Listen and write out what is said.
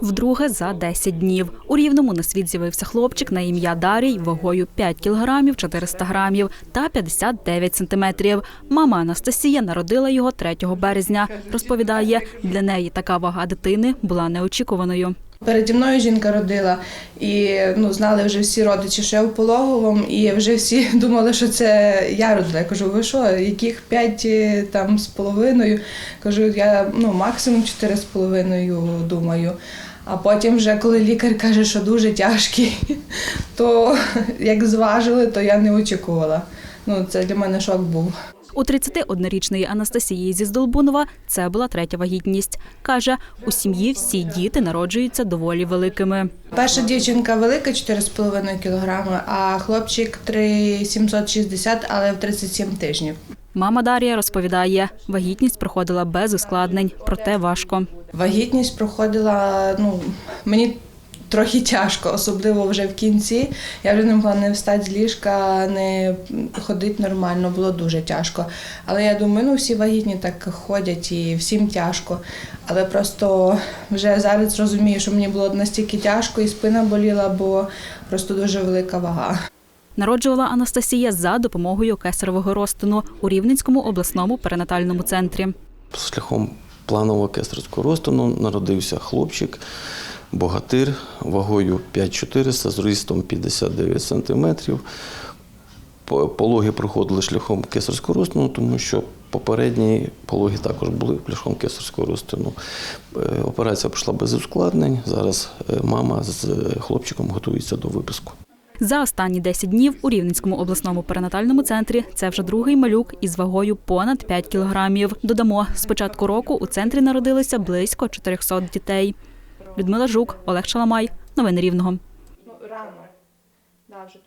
Вдруге за 10 днів. У Рівному на світ з'явився хлопчик на ім'я Дарій вагою 5 кілограмів 400 грамів та 59 сантиметрів. Мама Анастасія народила його 3 березня. Розповідає, для неї така вага дитини була неочікуваною. Переді мною жінка родила, і ну, знали вже всі родичі, що я в пологовому, і вже всі думали, що це я родила. Я кажу, ви що, яких п'ять е, там з половиною? Кажу, я ну, максимум чотири з половиною думаю. А потім, вже коли лікар каже, що дуже тяжкий, то як зважили, то я не очікувала. Ну, це для мене шок був. У 31-річної Анастасії зі Здолбунова це була третя вагітність. Каже, у сім'ї всі діти народжуються доволі великими. Перша дівчинка велика 4,5 кг, а хлопчик 3,760, але в 37 тижнів. Мама Дар'я розповідає, вагітність проходила без ускладнень, проте важко. Вагітність проходила, ну, мені трохи тяжко, особливо вже в кінці. Я вже не могла не встати з ліжка, не ходити нормально, було дуже тяжко. Але я думаю, ну всі вагітні так ходять і всім тяжко. Але просто вже зараз розумію, що мені було настільки тяжко і спина боліла, бо просто дуже велика вага. Народжувала Анастасія за допомогою кесарового розтину у Рівненському обласному перинатальному центрі. Шляхом планового кесарського розтину народився хлопчик, богатир вагою 5400 з ростом 59 см. Пологи проходили шляхом кесарського розтину, тому що попередні пологи також були шляхом кесарського розтину. Е, Операція пройшла без ускладнень. Зараз е, мама з хлопчиком готується до випуску. За останні 10 днів у Рівненському обласному перинатальному центрі це вже другий малюк із вагою понад 5 кілограмів. Додамо, з початку року у центрі народилися близько 400 дітей. Людмила Жук, Олег Шаламай. Новини Рівного.